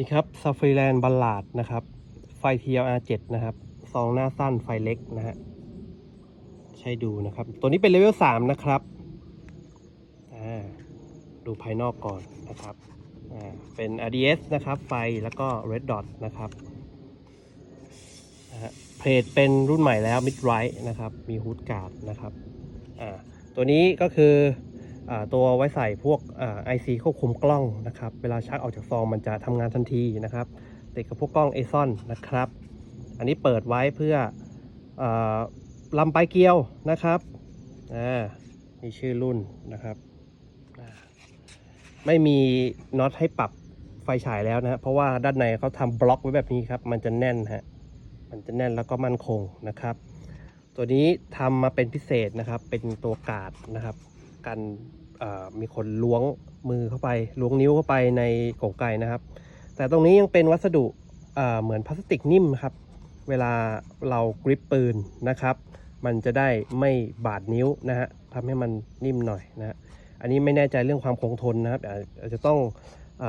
ดีครับซาฟรีแลนด์บัลลาดนะครับ ไฟ TLR7 นะครับ ซองหน้าสั้นไฟเล็กนะฮะ ใช้ดูนะครับ ตัวนี้เป็นเลเวล3นะครับอ่าดูภายนอกก่อนนะครับอ่าเป็น RDS นะครับ ไฟแล้วก็ Red Dot นะครับนะฮะเพลทเป็นรุ่นใหม่แล้ว Mid Right นะครับ มีฮูดการ์ดนะครับอ่าตัวนี้ก็คือ ตัวไว้ใส่พวกไอซีควบคุมกล้องนะครับ เวลาชักออกจากซองมันจะทำงานทันทีนะครับ ติดกับพวกกล้องเอซอนนะครับ อันนี้เปิดไว้เพื่ออลำปลายเกลียวนะครับอ่ามีชื่อรุ่นนะครับ ไม่มีน็อตให้ปรับไฟฉายแล้วนะฮะเพราะว่าด้านในเขาทำบล็อกไว้แบบนี้ครับ มันจะแน่นฮะ มันจะแน่นแล้วก็มั่นคงนะครับ ตัวนี้ทำมาเป็นพิเศษนะครับ เป็นตัวกาดนะครับ กันมีคนล้วงมือเข้าไปล้วงนิ้วเข้าไปในกรงไก่นะครับ แต่ตรงนี้ยังเป็นวัสดุเหมือนพลาสติกนิ่มครับ เวลาเรากริปปืนนะครับ มันจะได้ไม่บาดนิ้วนะฮะทำให้มันนิ่มหน่อยนะฮะอันนี้ไม่แน่ใจเรื่องความคงทนนะครับอาจจะต้องอ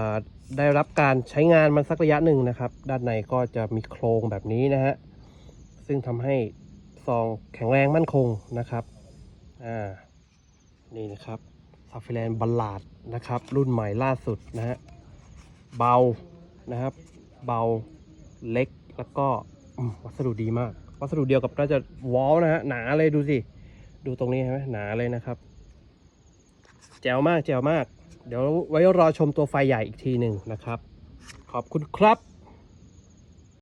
ได้รับการใช้งานมันสักระยะหนึ่งนะครับ ด้านในก็จะมีโครงแบบนี้นะฮะซึ่งทำให้ซองแข็งแรงมั่นคงนะครับอ่า นี่นะครับซาฟิแลนบัลลาดนะครับ รุ่นใหม่ล่าสุดนะฮะเบานะครับ เบาเล็กแล้วก็วัสดุดีมาก วัสดุเดียวกับน่าจะวอลนะฮะหนาเลยดูสิ ดูตรงนี้เห็นไหมหนาเลยนะครับ แจ๋วมากแจ๋วมาก เดี๋ยวไว้รอชมตัวไฟใหญ่อีกทีหนึ่งนะครับ ขอบคุณครับ